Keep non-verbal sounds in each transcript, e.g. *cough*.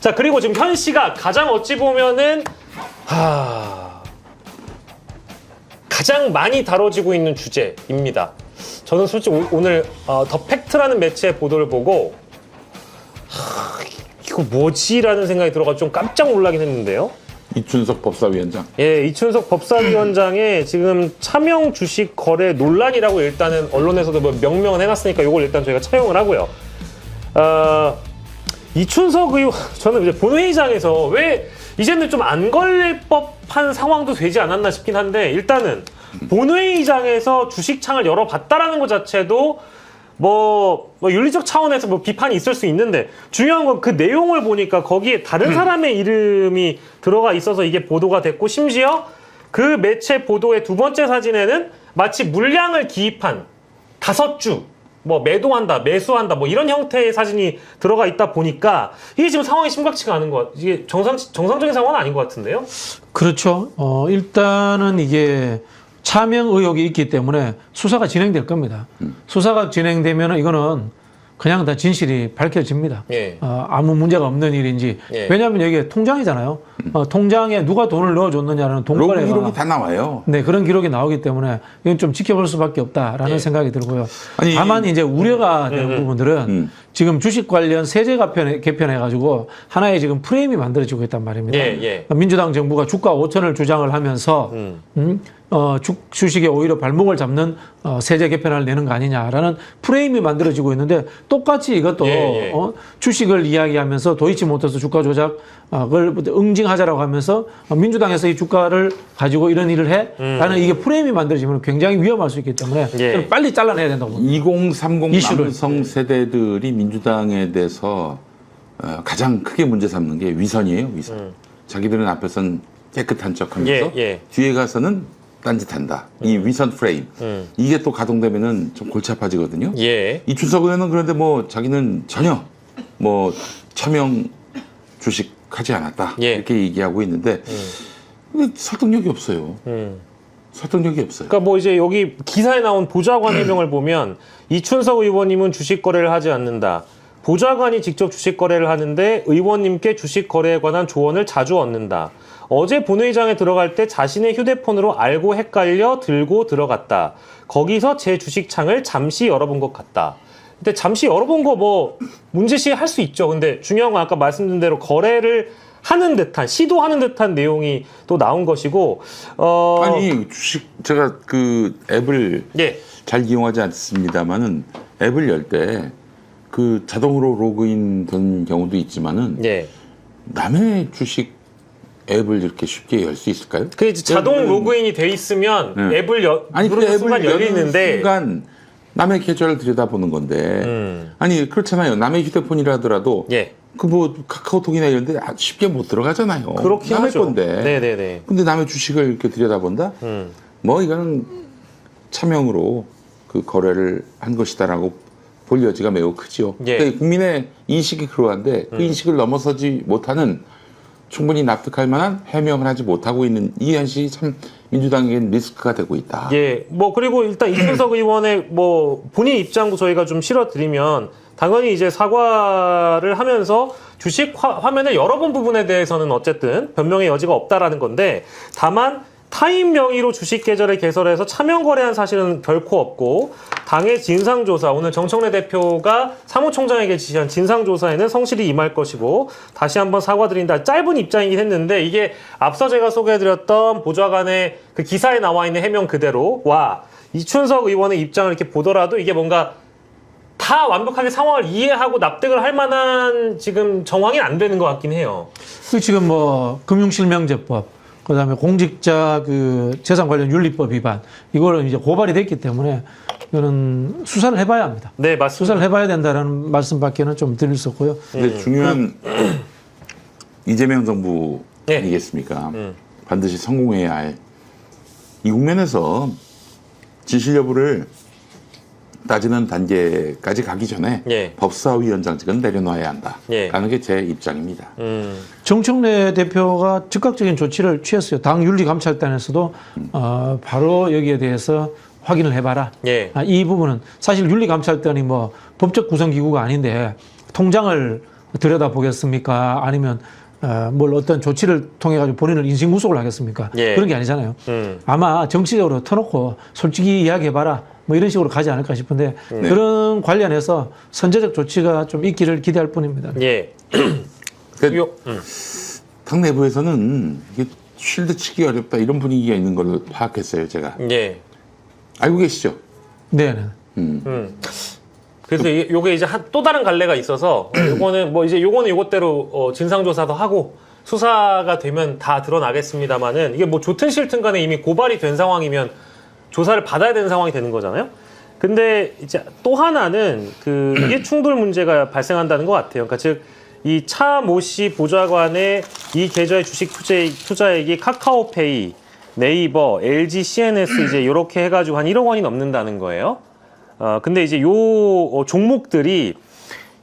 자 그리고 지금 현 씨가 가장 어찌 보면은 하 가장 많이 다뤄지고 있는 주제입니다. 저는 솔직히 오- 오늘 어, 더 팩트라는 매체의 보도를 보고 하, 이거 뭐지라는 생각이 들어가 좀 깜짝 놀라긴 했는데요. 이춘석 법사위원장. 예, 이춘석 법사위원장의 지금 차명 주식 거래 논란이라고 일단은 언론에서도 뭐 명명은 해놨으니까 이걸 일단 저희가 차용을 하고요. 어, 이춘석 의원, 저는 이제 본회의장에서 왜 이제는 좀 안 걸릴 법한 상황도 되지 않았나 싶긴 한데 일단은 본회의장에서 주식창을 열어봤다라는 것 자체도 뭐, 뭐 윤리적 차원에서 뭐 비판이 있을 수 있는데 중요한 건 그 내용을 보니까 거기에 다른 사람의 이름이 들어가 있어서 이게 보도가 됐고 심지어 그 매체 보도의 두 번째 사진에는 마치 물량을 기입한 다섯 주, 뭐 매도한다, 매수한다, 뭐 이런 형태의 사진이 들어가 있다 보니까 이게 지금 상황이 심각치가 않은 것 같, 이게 정상 정상적인 상황은 아닌 것 같은데요? 그렇죠. 어, 일단은 이게 차명 의혹이 있기 때문에 수사가 진행될 겁니다. 수사가 진행되면 이거는 그냥 다 진실이 밝혀집니다. 예. 어, 아무 문제가 없는 일인지. 예. 왜냐하면 이게 통장이잖아요. 어, 통장에 누가 돈을 넣어줬느냐는 로그 기록이 다 나와요. 네, 그런 기록이 나오기 때문에 이건 좀 지켜볼 수밖에 없다라는 예. 생각이 들고요. 아니, 다만 이제 우려가 되는 부분들은 음. 지금 주식 관련 세제 개편해, 개편해가지고 하나의 지금 프레임이 만들어지고 있단 말입니다. 예, 예. 민주당 정부가 주가 5천을 주장을 하면서 음, 어, 주, 주식에 오히려 발목을 잡는 어, 세제 개편을 내는 거 아니냐라는 프레임이 만들어지고 있는데 똑같이 이것도 예, 예. 어, 주식을 이야기하면서 도이치모터스 주가 조작을 응징하자라고 하면서 어, 민주당에서 이 주가를 가지고 이런 일을 해라는 이게 프레임이 만들어지면 굉장히 위험할 수 있기 때문에 음. 예. 빨리 잘라내야 된다고 봅니다. 2030 이슈를. 남성 세대들이 민주당에 대해서 어, 가장 크게 문제 삼는 게 위선이에요, 위선. 자기들은 앞에선 깨끗한 척하면서 예, 예. 뒤에 가서는 딴짓한다. 이 위선 프레임. 음. 이게 또 가동되면은 좀 골치 아파지거든요. 예. 이춘석 의원은 그런데 뭐 자기는 전혀 뭐 차명 주식 하지 않았다. 예. 이렇게 얘기하고 있는데 근데 설득력이 없어요. 음. 설득력이 없어요. 그러니까 뭐 이제 여기 기사에 나온 보좌관 *clears throat* 해명을 보면 이춘석 의원님은 주식 거래를 하지 않는다. 보좌관이 직접 주식 거래를 하는데 의원님께 주식 거래에 관한 조언을 자주 얻는다. 어제 본회의장에 들어갈 때 자신의 휴대폰으로 알고 헷갈려 들고 들어갔다. 거기서 제 주식창을 잠시 열어본 것 같다. 근데 잠시 열어본 거 뭐 문제시 할 수 있죠. 근데 중요한 건 아까 말씀드린 대로 거래를 하는 듯한 시도하는 듯한 내용이 또 나온 것이고 어 아니 주식 제가 그 앱을 예. 잘 이용하지 않습니다만은 앱을 열 때 그 자동으로 로그인 된 경우도 있지만은 예. 남의 주식 앱을 이렇게 쉽게 열 수 있을까요? 그 자동 로그인이 돼 있으면 네. 앱을 여, 아니 그 앱을 순간 열리는데 순간 남의 계좌를 들여다보는 건데 음. 아니 그렇잖아요. 남의 휴대폰이라 하더라도 예 그 뭐 카카오톡이나 이런 데 아, 쉽게 못 들어가잖아요. 그렇긴 남의 하죠. 건데. 네네네. 근데 남의 주식을 이렇게 들여다본다? 음. 뭐 이거는 차명으로 그 거래를 한 것이다라고 볼 여지가 매우 크지요. 예. 음. 근데 국민의 인식이 그러한데 그 인식을 넘어서지 못하는 충분히 납득할 만한 해명을 하지 못하고 있는 이 현실이 참 민주당에겐 리스크가 되고 있다. 예, 뭐 그리고 일단 이준석 의원의 뭐 본인 입장도 저희가 좀 실어드리면 당연히 이제 사과를 하면서 주식 화, 화면을 열어본 부분에 대해서는 어쨌든 변명의 여지가 없다라는 건데 다만 타인 명의로 주식 계좌를 개설해서 차명 거래한 사실은 결코 없고 당의 진상조사 오늘 정청래 대표가 사무총장에게 지시한 진상조사에는 성실히 임할 것이고 다시 한번 사과드린다. 짧은 입장이긴 했는데 이게 앞서 제가 소개해드렸던 보좌관의 그 기사에 나와 있는 해명 그대로 와 이춘석 의원의 입장을 이렇게 보더라도 이게 뭔가 다 완벽하게 상황을 이해하고 납득을 할 만한 지금 정황이 안 되는 것 같긴 해요. 그 지금 뭐 금융실명제법, 그다음에 공직자 그 재산 관련 윤리법 위반 이거는 이제 고발이 됐기 때문에 이거는 수사를 해봐야 합니다. 네, 맞습니다. 수사를 해봐야 된다라는 말씀밖에는 좀 드릴 수 없고요. 근데 중요한 *clears throat* 이재명 정부 네. 아니겠습니까? 음. 반드시 성공해야 할 이 국면에서 지실 여부를 따지는 단계까지 가기 전에 예. 법사위원장직은 내려놔야 한다라는 예. 게제 입장입니다. 음, 정청래 대표가 즉각적인 조치를 취했어요. 당 윤리감찰단에서도 어, 바로 여기에 대해서 확인을 해봐라. 예. 아, 이 부분은 사실 윤리감찰단이 뭐 법적 구성기구가 아닌데 통장을 들여다보겠습니까? 아니면 어, 뭘 어떤 조치를 통해 가지고 본인을 인신 구속을 하겠습니까? 예. 그런 게 아니잖아요. 음. 아마 정치적으로 터놓고 솔직히 이야기해봐라 뭐 이런 식으로 가지 않을까 싶은데 네. 그런 관련해서 선제적 조치가 좀 있기를 기대할 뿐입니다. 예. *clears throat* 요, 음. 당 내부에서는 이게 쉴드 치기 어렵다 이런 분위기가 있는 걸로 파악했어요, 제가. 예. 알고 계시죠? 네, 네. 음. 음. 그래서 이- 요게 이제 한, 또 다른 갈래가 있어서 어, *clears throat* 요거는 뭐 이제 요거는 요것대로 어, 진상조사도 하고 수사가 되면 다 드러나겠습니다만은 이게 뭐 좋든 싫든 간에 이미 고발이 된 상황이면 조사를 받아야 되는 상황이 되는 거잖아요. 근데 이제 또 하나는 그 *clears throat* 이해 충돌 문제가 발생한다는 것 같아요. 그러니까 즉 이 차 모 씨 보좌관의 이 계좌의 주식 투자, 투자액이 카카오페이, 네이버, LG, CNS 이제 *clears throat* 이렇게 해가지고 한 1억 원이 넘는다는 거예요. 어, 근데 이제 요 어, 종목들이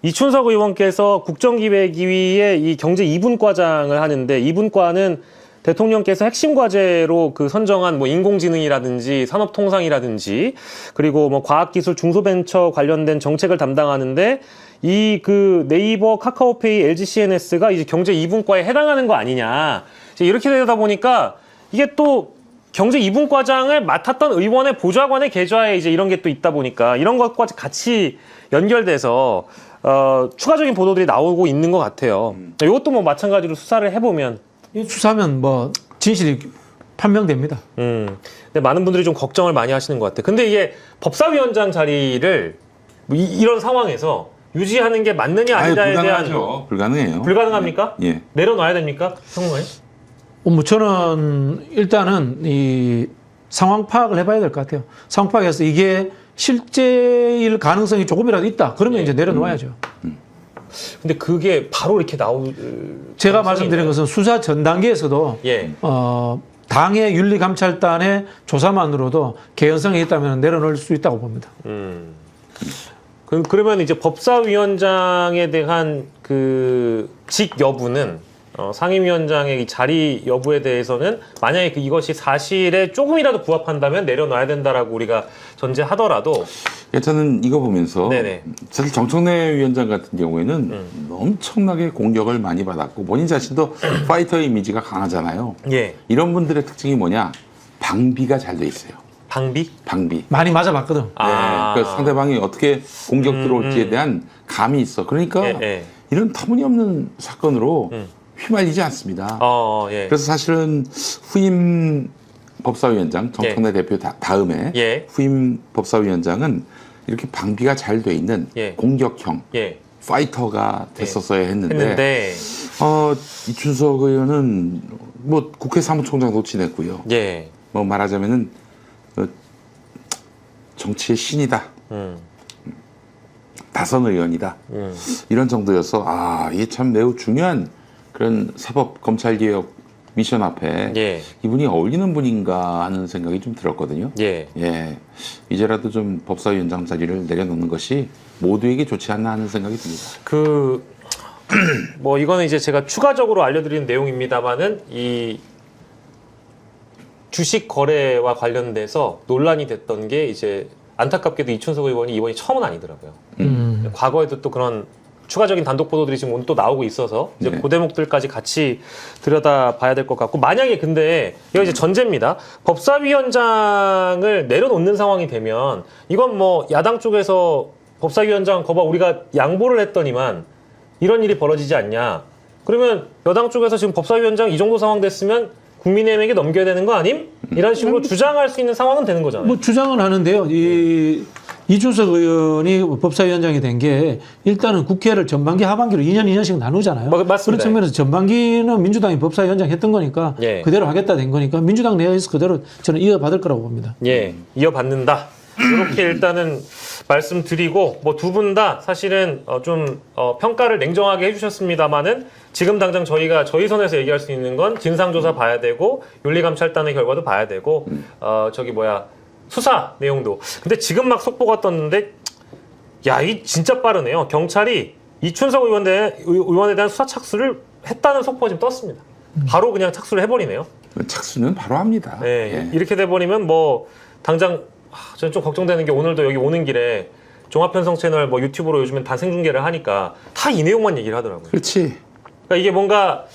이춘석 의원께서 국정기획위의 이 경제 2분 과장을 하는데 2분과는 대통령께서 핵심 과제로 그 선정한 뭐 인공지능이라든지 산업통상이라든지 그리고 뭐 과학기술 중소벤처 관련된 정책을 담당하는데 이 그 네이버, 카카오페이, LG CNS가 이제 경제 2분과에 해당하는 거 아니냐. 이렇게 되다 보니까 이게 또 경제 2분 과장을 맡았던 의원의 보좌관의 계좌에 이제 이런 게 또 있다 보니까 이런 것과 같이 연결돼서 어, 추가적인 보도들이 나오고 있는 것 같아요. 이것도 뭐 마찬가지로 수사를 해보면 이 수사하면 뭐 진실이 판명됩니다. 음. 근데 많은 분들이 좀 걱정을 많이 하시는 것 같아요. 근데 이게 법사위원장 자리를 뭐 이, 런 상황에서 유지하는 게 맞느냐 아니냐에 대한 불가능하죠. 불가능해요. 불가능합니까? 예. 내려놔야 됩니까? 성공에? 어, 뭐 저는 일단은 이 상황 파악을 해봐야 될 것 같아요. 상황 파악해서 이게 실제일 가능성이 조금이라도 있다. 그러면 이제 내려놓아야죠. 근데 그게 바로 이렇게 나올 제가 가능성이 말씀드린? 것은 수사 전 단계에서도 예. 어, 당의 윤리감찰단의 조사만으로도 개연성이 있다면 내려놓을 수 있다고 봅니다. 음. 그, 그러면 이제 법사위원장에 대한 그 직 여부는 어, 상임위원장의 이 자리 여부에 대해서는 만약에 그 이것이 사실에 조금이라도 부합한다면 내려놔야 된다라고 우리가 전제하더라도 예, 저는 이거 보면서 네네. 사실 정청래 위원장 같은 경우에는 음. 엄청나게 공격을 많이 받았고 본인 자신도 *clears throat* 파이터 이미지가 강하잖아요. 예 이런 분들의 특징이 뭐냐? 방비가 잘 돼 있어요. 방비 방비. 많이 맞아봤거든. 아. 네, 그러니까 상대방이 어떻게 공격 음, 들어올지에 음. 대한 감이 있어. 그러니까 예, 예. 이런 터무니없는 사건으로 음. 휘말리지 않습니다. 어, 예. 그래서 사실은 후임 법사위원장 정청래 대표 다, 다음에 예. 후임 법사위원장은 이렇게 방비가 잘 돼 있는 예. 공격형 예. 파이터가 됐었어야 했는데, 했는데 어, 이춘석 의원은 뭐 국회 사무총장도 지냈고요. 예. 뭐 말하자면은 어, 정치의 신이다. 음. 다선 의원이다. 음. 이런 정도여서 아 이게 참 매우 중요한 그런 사법 검찰 개혁 미션 앞에 예. 이분이 어울리는 분인가 하는 생각이 좀 들었거든요. 예. 예, 이제라도 좀 법사위원장 자리를 내려놓는 것이 모두에게 좋지 않나 하는 생각이 듭니다. 그, *clears throat* 뭐, 이거는 이제 제가 추가적으로 알려드리는 내용입니다만은, 이 주식 거래와 관련돼서 논란이 됐던 게 이제 안타깝게도 이춘석 의원이 이번이 처음은 아니더라고요. 음. 과거에도 또 그런 추가적인 단독 보도들이 지금 오늘 또 나오고 있어서 이제 네. 그 대목들까지 같이 들여다 봐야 될 것 같고 만약에 근데 이거 이제 전제입니다. 법사위원장을 내려놓는 상황이 되면 이건 뭐 야당 쪽에서 법사위원장 거봐 우리가 양보를 했더니만 이런 일이 벌어지지 않냐? 그러면 여당 쪽에서 지금 법사위원장 이 정도 상황 됐으면 국민의힘에게 넘겨야 되는 거 아님? 이런 식으로 주장할 수 있는 상황은 되는 거잖아요. 뭐 주장은 하는데요. 이 이준석 의원이 법사위원장이 된 게 일단은 국회를 전반기 하반기로 2년 2년씩 나누잖아요. 뭐, 맞습니다. 그런 측면에서 전반기는 민주당이 법사위원장 했던 거니까 예. 그대로 하겠다 된 거니까 민주당 내에서 그대로 저는 이어받을 거라고 봅니다. 예, 이어받는다. 이렇게 일단은 말씀드리고 뭐 두 분 다 사실은 어, 좀 어, 평가를 냉정하게 해주셨습니다만은 지금 당장 저희가 저희 선에서 얘기할 수 있는 건 진상조사 봐야 되고 윤리감찰단의 결과도 봐야 되고 어 저기 뭐야 수사 내용도. 근데 지금 막 속보가 떴는데 야 이 진짜 빠르네요. 경찰이 이춘석 의원에, 의원에 대한 수사 착수를 했다는 속보가 지금 떴습니다. 바로 그냥 착수를 해버리네요. 착수는 바로 합니다. 네, 예. 이렇게 돼 버리면 뭐 당장 하, 저는 좀 걱정되는 게 오늘도 여기 오는 길에 종합편성 채널 뭐 유튜브로 요즘엔 다 생중계를 하니까 다 이 내용만 얘기를 하더라고요. 그렇지. 그러니까 이게 뭔가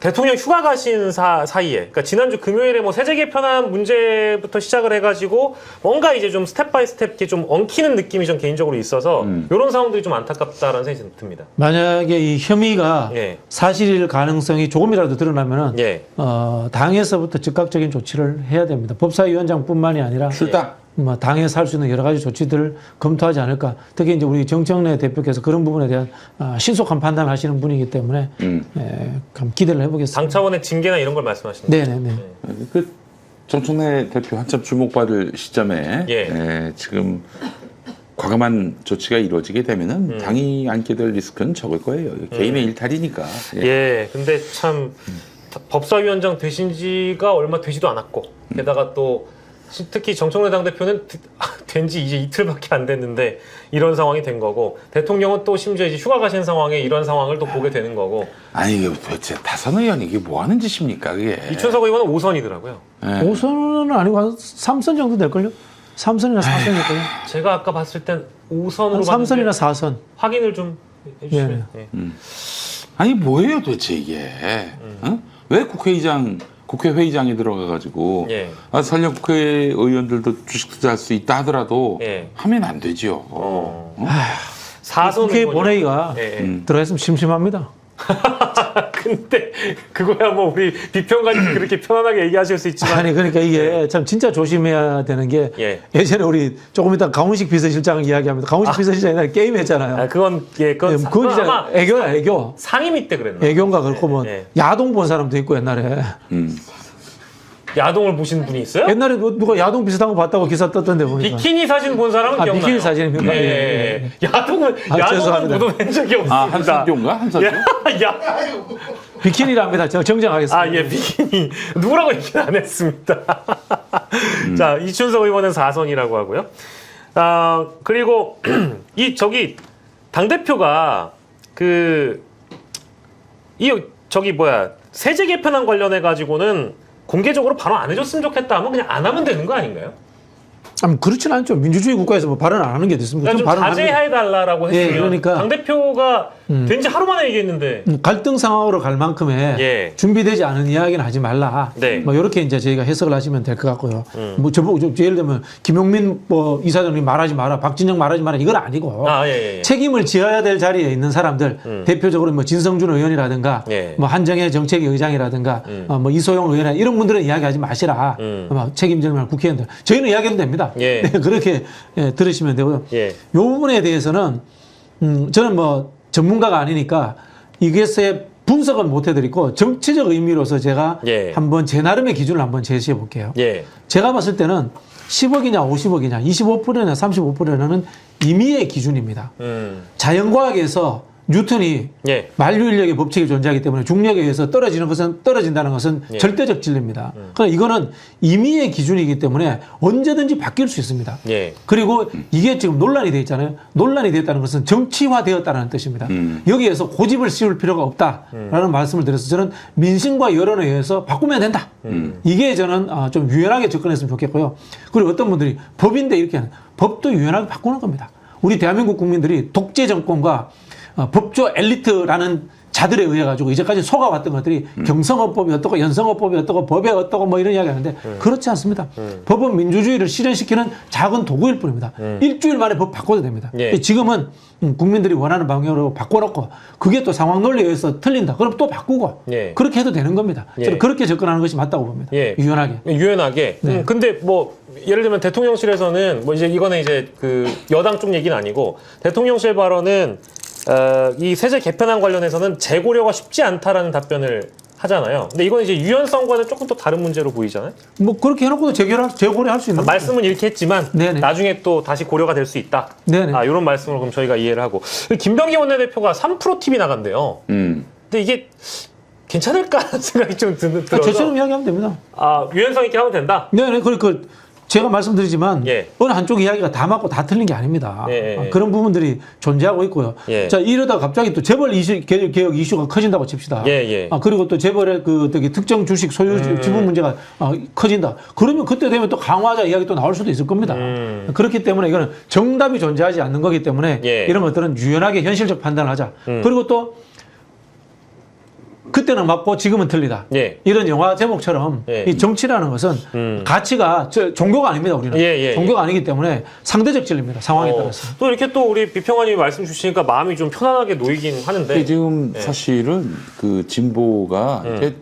대통령 휴가 가신 사, 사이에, 그러니까 지난주 금요일에 뭐 세제 개편안 문제부터 시작을 해가지고 뭔가 이제 좀 스텝 바이 스텝 이렇게 좀 엉키는 느낌이 좀 개인적으로 있어서 이런 상황들이 좀 안타깝다라는 생각이 좀 듭니다. 만약에 이 혐의가 예. 사실일 가능성이 조금이라도 드러나면은 예. 어, 당에서부터 즉각적인 조치를 해야 됩니다. 법사위원장뿐만이 아니라 출당. 뭐 당에서 할 수 있는 여러 가지 조치들을 검토하지 않을까. 특히 이제 우리 정청래 대표께서 그런 부분에 대한 아, 신속한 판단을 하시는 분이기 때문에 음. 예, 그럼 기대를 해보겠습니다. 당 차원의 징계나 이런 걸 말씀하시는 거죠? 네네네. 그 정청래 대표 한참 주목받을 시점에 예. 에, 지금 과감한 조치가 이루어지게 되면은 음. 당이 안게 될 리스크는 적을 거예요. 개인의 일탈이니까. 예. 예, 근데 참 법사위원장 되신 지가 얼마 되지도 않았고 게다가 또 시- 특히 정청래 당대표는 *laughs* 된 지 이제 이틀밖에 안 됐는데 이런 상황이 된 거고 대통령은 또 심지어 이제 휴가 가신 상황에 이런 상황을 또 보게 되는 거고 아니 이게 도대체 다선 의원 이게 뭐 하는 짓입니까 그게? 이춘석 의원은 5선이더라고요. 예. 5선은 아니고 한 3선 정도 될걸요? 3선이나 4선 될걸요? 제가 아까 봤을 땐 5선으로 한 3선이나 4선. 확인을 좀 해주시면 예. 아니 뭐예요 도대체 이게? 음. 어? 왜 국회의장 국회 회의장에 들어가 가지고 예. 아, 설령 국회 의원들도 주식 투자할 수 있다 하더라도 예. 하면 안 되죠. 어. 어? 4선 국회 본회의가 예, 예. 음. 들어있으면 심심합니다. *laughs* 근데 그거야 뭐 우리 비평가님 *clears throat* 그렇게 편안하게 얘기하실 수 있지만 아니 그러니까 이게 참 진짜 조심해야 되는 게 예. 예전에 우리 조금 이따 강훈식 비서실장을 이야기합니다. 강훈식 비서실장 옛날에 게임 했잖아요. 아, 그건 예, 그건, 예, 사- 그건 그건 아마 진짜 애교야 애교. 상임위 때 그랬나? 애교인가 그렇고 뭐 예. 야동 본 사람도 있고 옛날에 음. 야동을 보신 분이 있어요? 옛날에 뭐 누가 야동 비슷한 거 봤다고 기사 떴던데 보니까 비키니 사진 본 사람은 아, 기억나요? 비키니 사진입니까? 예, 예, 예, 예. 야동은 아, 야동은 죄송합니다. 보도한 적이 없습니다. 아 한선교인가 한선교? 야, 야, 비키니랍니다. 제가 정정하겠습니다. 아, 예, 비키니. 누구라고 얘기는 안 했습니다. 자, 이춘석 의원은 4선이라고 하고요. 아, 그리고 *clears throat* 이, 저기, 당대표가 그, 이, 저기 뭐야, 세제 개편안 관련해가지고는 공개적으로 발언 안 해줬으면 좋겠다 하면 그냥 안 하면 되는 거 아닌가요? 아, 그렇진 않죠. 민주주의 국가에서 뭐 발언 안 하는 게 됐습니까? 그러니까 좀 발언 자제해달라고 예, 했으면 그러니까. 당 대표가 된지 하루 만에 얘기했는데 음, 갈등 상황으로 갈 만큼의 예. 준비되지 않은 이야기는 하지 말라. 네. 뭐 이렇게 이제 저희가 해석을 하시면 될 것 같고요. 음. 뭐 저보고 좀 예를 들면 김용민 뭐 이사장님 말하지 마라, 박진영 말하지 마라 이건 아니고 아, 예, 예, 예. 책임을 지어야 될 자리에 있는 사람들 대표적으로 뭐 진성준 의원이라든가 예. 뭐 한정혜 정책위 의장이라든가 어, 뭐 이소영 의원 이런 분들은 이야기하지 마시라. 음. 뭐 책임질 만한 국회의원들 저희는 이야기해도 됩니다. 예. *laughs* 네, 그렇게 예, 들으시면 되고요. 예. 요 부분에 대해서는 음, 저는 뭐 전문가가 아니니까 이것의 분석은 못 해드리고 정치적 의미로서 제가 예. 한번 제 나름의 기준을 한번 제시해 볼게요. 예. 제가 봤을 때는 10억이냐 50억이냐 25%냐 35%냐는 임의의 기준입니다. 음. 자연과학에서 뉴턴이 예. 만류인력의 법칙이 존재하기 때문에 중력에 의해서 떨어지는 것은 떨어진다는 것은 예. 절대적 진리입니다. 그러나 이거는 임의의 기준이기 때문에 언제든지 바뀔 수 있습니다. 예. 그리고 이게 지금 논란이 돼 있잖아요. 논란이 됐다는 것은 정치화되었다는 뜻입니다. 음. 여기에서 고집을 씌울 필요가 없다라는 말씀을 드려서 저는 민심과 여론에 의해서 바꾸면 된다. 이게 저는 아, 좀 유연하게 접근했으면 좋겠고요. 그리고 어떤 분들이 법인데 이렇게 하는 법도 유연하게 바꾸는 겁니다. 우리 대한민국 국민들이 독재 정권과 어, 법조 엘리트라는 자들에 의해 가지고 이제까지 속아왔던 것들이 경성어법이 어떻고 연성어법이 어떻고 법이 어떻고 뭐 이런 이야기 하는데 그렇지 않습니다. 법은 민주주의를 실현시키는 작은 도구일 뿐입니다. 일주일 만에 법 바꿔도 됩니다. 예. 지금은 음, 국민들이 원하는 방향으로 바꿔놓고 그게 또 상황 논리에 의해서 틀린다. 그럼 또 바꾸고 예. 그렇게 해도 되는 겁니다. 예. 저는 그렇게 접근하는 것이 맞다고 봅니다. 예. 유연하게. 유연하게. 네. 음, 근데 뭐 예를 들면 대통령실에서는 뭐 이제 이거는 이제 그 여당 쪽 얘기는 아니고 대통령실 발언은 어, 이 세제 개편안 관련해서는 재고려가 쉽지 않다라는 답변을 하잖아요. 근데 이건 이제 유연성과는 조금 또 다른 문제로 보이잖아요. 뭐 그렇게 해놓고도 재결할 재고려 할 수 있는 거죠. 말씀은 이렇게 했지만 네네. 나중에 또 다시 고려가 될 수 있다. 네네. 아, 이런 말씀을 그럼 저희가 이해를 하고 김병기 원내대표가 3프로 TV 나간대요. 음. 근데 이게 괜찮을까 하는 *laughs* 생각이 좀 드, 아, 들어서 저처럼 이야기하면 됩니다. 아, 유연성 있게 하면 된다. 네네. 그러니까 제가 말씀드리지만 예. 어느 한쪽 이야기가 다 맞고 다 틀린 게 아닙니다. 예, 예, 아, 예. 그런 부분들이 존재하고 있고요. 예. 자 이러다 갑자기 또 재벌 이슈, 개혁, 개혁 이슈가 커진다고 칩시다. 예, 예. 아, 그리고 또 재벌의 그 되게 특정 주식 소유 음. 지분 문제가 아, 커진다. 그러면 그때 되면 또 강화하자 이야기 또 나올 수도 있을 겁니다. 음. 그렇기 때문에 이거는 정답이 존재하지 않는 거기 때문에 예. 음. 이런 것들은 유연하게 현실적 판단을 하자. 그리고 또 그때는 맞고 지금은 틀리다. 예. 이런 영화 제목처럼 예. 이 정치라는 것은 음. 가치가 저, 종교가 아닙니다. 우리는 예, 예, 종교가 아니기 때문에 상대적 진리입니다. 상황에 어, 따라서. 또 이렇게 또 우리 비평원님이 말씀 주시니까 마음이 좀 편안하게 놓이긴 하는데. 지금 네. 사실은 그 진보가 음. 이게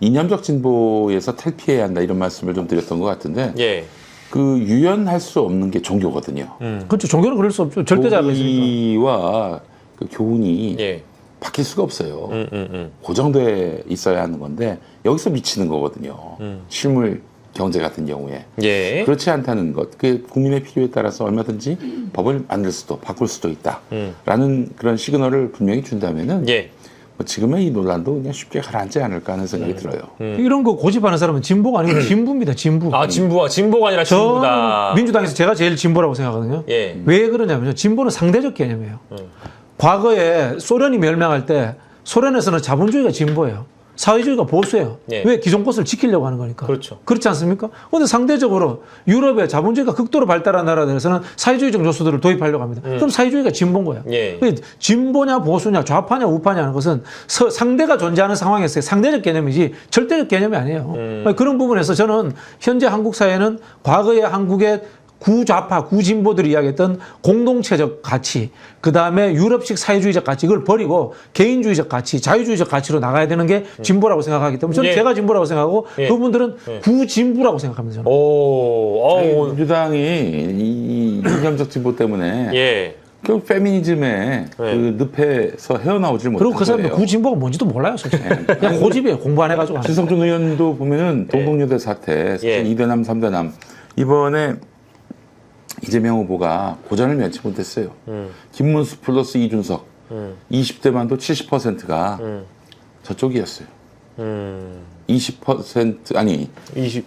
이념적 진보에서 탈피해야 한다 이런 말씀을 좀 드렸던 것 같은데 예. 그 유연할 수 없는 게 종교거든요. 음. 그렇죠. 종교는 그럴 수 없죠. 절대자가 있으니까. 교리와 그 교훈이 예. 바뀔 수가 없어요. 음, 음, 음. 고정돼 있어야 하는 건데 여기서 미치는 거거든요. 음. 실물 경제 같은 경우에 예. 그렇지 않다는 것, 그 국민의 필요에 따라서 얼마든지 법을 만들 수도 바꿀 수도 있다라는 음. 그런 시그널을 분명히 준다면은 예. 뭐 지금의 이 논란도 그냥 쉽게 가라앉지 않을까 하는 생각이 들어요. 이런 거 고집하는 사람은 진보가 아니고 진부입니다. 진부. 음. 아, 진보가, 진보가 아니라 저 진보다. 민주당에서 제가 제일 진보라고 생각하거든요. 예. 왜 그러냐면요. 진보는 상대적 개념이에요. 음. 과거에 소련이 멸망할 때 소련에서는 자본주의가 진보예요. 사회주의가 보수예요. 예. 왜 기존 것을 지키려고 하는 거니까. 그렇죠. 그렇지 않습니까? 근데 상대적으로 유럽의 자본주의가 극도로 발달한 나라들에서는 사회주의적 요소들을 도입하려고 합니다. 그럼 사회주의가 진보인 거예요. 음. 예. 그 진보냐 보수냐 좌파냐 우파냐 하는 것은 서- 상대가 존재하는 상황에서의 상대적 개념이지 절대적 개념이 아니에요. 음. 그런 부분에서 저는 현재 한국 사회는 과거의 한국의 구좌파, 구진보들이 이야기했던 공동체적 가치, 그 다음에 유럽식 사회주의적 가치, 이걸 버리고 개인주의적 가치, 자유주의적 가치로 나가야 되는 게 진보라고 생각하기 때문에 저는 예. 제가 진보라고 생각하고 예. 그분들은 구진보라고 생각합니다. 저는. 오, 아니, 어우, 민주당이 이 이념적 진보 때문에 예. 결국 페미니즘의 그 늪에서 헤어나오질 못한 그리고 그 사람들 거예요. 구진보가 뭔지도 몰라요, 솔직히. 그냥 고집이에요. 공부 안 해가지고. 하는. 신성준 의원도 보면은 동동여대 사태, 예. 이대남삼대남 이번에 이재명 후보가 고전을 면치 못했어요. 음. 김문수 플러스 이준석, 음. 20대만도 70%가 음. 저쪽이었어요. 음. 20% 아니 20.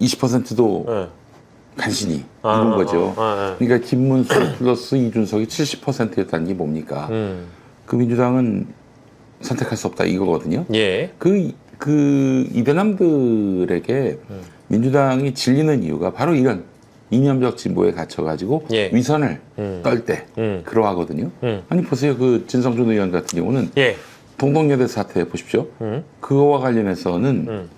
20%도 예. 간신히 아, 이룬 아, 거죠. 아, 아, 아. 그러니까 김문수 *coughs* 플러스 이준석이 70%였다는 게 뭡니까? 음. 그 민주당은 선택할 수 없다 이거거든요. 예. 그, 그 이대남들에게 민주당이 질리는 이유가 바로 이런 이념적 진보에 갇혀가지고 예. 위선을 음. 떨때 음. 그러하거든요. 음. 아니 보세요. 그 진성준 의원 같은 경우는 예. 동덕여대 사태 보십시오. 음. 그거와 관련해서는 음.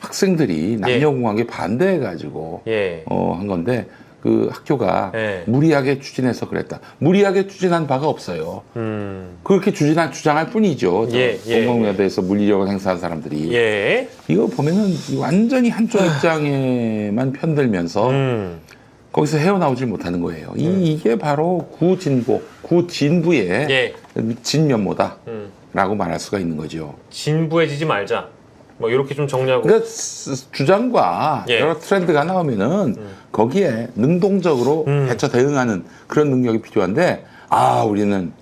학생들이 남녀공학에 반대해가지고 예. 어, 한 건데 그 학교가 예. 무리하게 추진해서 그랬다. 무리하게 추진한 바가 없어요. 음. 그렇게 추진한 주장할 뿐이죠. 저 예, 예, 동덕여대에서 물리력을 행사한 사람들이 예. 이거 보면은 완전히 한쪽 입장에만 편들면서 음. 거기서 헤어나오질 못하는 거예요. 이, 이게 바로 구진보, 구진부의 예. 진면모다 라고 음. 말할 수가 있는 거죠. 진부해지지 말자. 뭐 이렇게 좀 정리하고. 그러니까 스- 주장과 예. 여러 트렌드가 나오면은 거기에 능동적으로 음. 대처 대응하는 그런 능력이 필요한데 아 우리는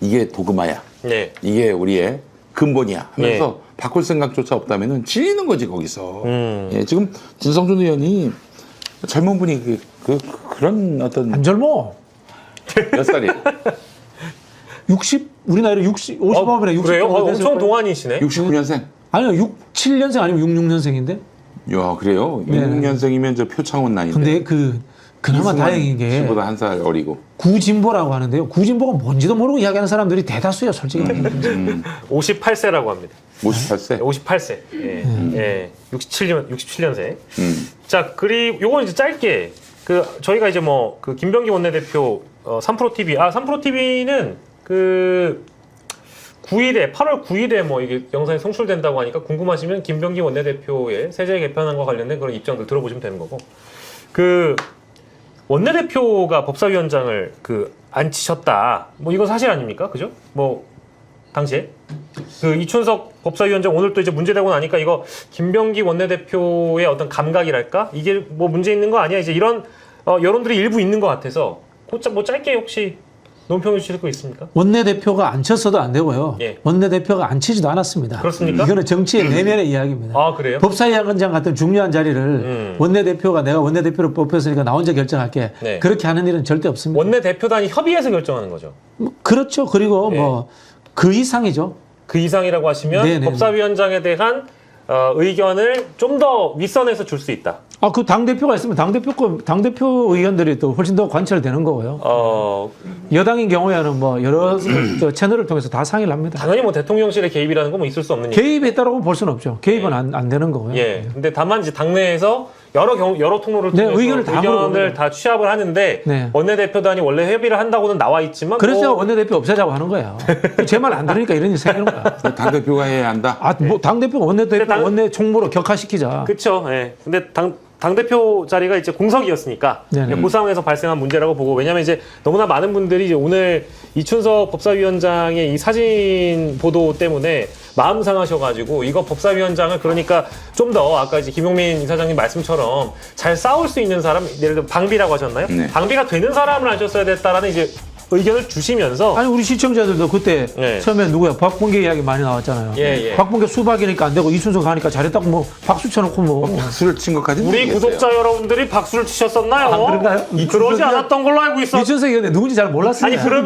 이게 도그마야, 예. 이게 우리의 근본이야 하면서 바꿀 생각조차 없다면은 질리는 거지 거기서. 음. 예, 지금 진성준 의원이 젊은 분이 그, 그 그런 어떤 안 젊어. 몇 살이 *laughs* 60, 우리 나이로 60, 50하면 60. 그래요? 어, 정도 됐을 엄청 거예요. 동안이시네. 69년생. 아니요, 6, 7년생 아니면 66년생인데? 야 그래요? 네. 66년생이면 저 표창원 나이인데. 근데 그, 그나마 다행인 게 씨보다 한 살 어리고. 구진보라고 하는데요. 구진보가 뭔지도 모르고 이야기하는 사람들이 대다수예요, 솔직히. 음, 58세라고 합니다. 58세. 58세. 예. 예. 67년 67년생. 음. 자, 그리고 요건 이제 짧게 그 저희가 이제 뭐 그 김병기 원내대표 어, 3프로 TV 아 3프로 TV는 그 9일에 8월 9일에 뭐 이게 영상이 송출된다고 하니까 궁금하시면 김병기 원내대표의 세제 개편안과 관련된 그런 입장들 들어보시면 되는 거고 그 원내대표가 법사위원장을 그 앉히셨다. 뭐 이건 사실 아닙니까? 그죠? 뭐 당시에? 그 이춘석 법사위원장 오늘 또 이제 문제되고 나니까 이거 김병기 원내대표의 어떤 감각이랄까? 이게 뭐 문제 있는 거 아니야? 이제 이런 어, 여론들이 일부 있는 것 같아서 곧뭐 짧게 혹시 논평해 주실 거 있습니까? 원내대표가 안 쳤어도 안 되고요. 예. 원내대표가 안 치지도 않았습니다. 그렇습니까? 이거는 정치의 내면의 이야기입니다. 아 그래요? 법사위원장 같은 중요한 자리를 음. 원내대표가 내가 원내대표로 뽑혔으니까 나 혼자 결정할게. 네. 그렇게 하는 일은 절대 없습니다. 원내 대표단이 협의해서 결정하는 거죠. 뭐 그렇죠. 그리고 예. 뭐그 이상이죠. 그 이상이라고 하시면 네네네. 법사위원장에 대한 어, 의견을 좀 더 윗선에서 줄 수 있다. 아, 그 당대표가 있으면 당대표, 거- 당대표 의견들이 또 훨씬 더 관철되는 거고요. 어, 여당인 경우에는 뭐 여러 *clears throat* 저 채널을 통해서 다 상의를 합니다. 당연히 뭐 대통령실의 개입이라는 건 뭐 있을 수 없는 일. 개입했다라고 볼 수는 없죠. 개입은 안, 안 되는 거고요. 예. 근데 다만 이제 당내에서 여러 경 여러 통로를 네, 통해서 의견을 다 의견을 다 취합을 하는데 네. 원내대표단이 원래 협의를 한다고는 나와 있지만 그래서 제가 뭐 원내대표 없애자고 하는 거예요. *laughs* 제 말 안 들으니까 이런 일이 생기는 거야. 당 대표가 해야 한다. 아, 뭐, 당 대표가 원내대표, 근데 당- 원내 총무로 격화시키자. 그렇죠. 예. 근데 당 당대표 자리가 이제 공석이었으니까 네네. 그 상황에서 발생한 문제라고 보고 왜냐하면 이제 너무나 많은 분들이 이제 오늘 이춘석 법사위원장의 이 사진 보도 때문에 마음 상하셔가지고 이거 법사위원장을 그러니까 좀 더 아까 이제 김용민 이사장님 말씀처럼 잘 싸울 수 있는 사람 예를 들어 방비라고 하셨나요? 네. 방비가 되는 사람을 하셨어야 됐다라는 이제 의견을 주시면서 아니, 우리 시청자들도 그때 네. 처음에 누구야? 박봉계 이야기 많이 나왔잖아요. 예, 예. 박봉계 수박이니까 안 되고 이순석 하니까 잘했다고 뭐 박수 쳐놓고 뭐. 박수를 친 것까지는 우리 모르겠어요. 구독자 여러분들이 박수를 치셨었나요? 아, 그런가요? 그러지 않았던 걸로 알고 있었는데 이춘석 의원이 누군지 잘 몰랐어요. 아니 그런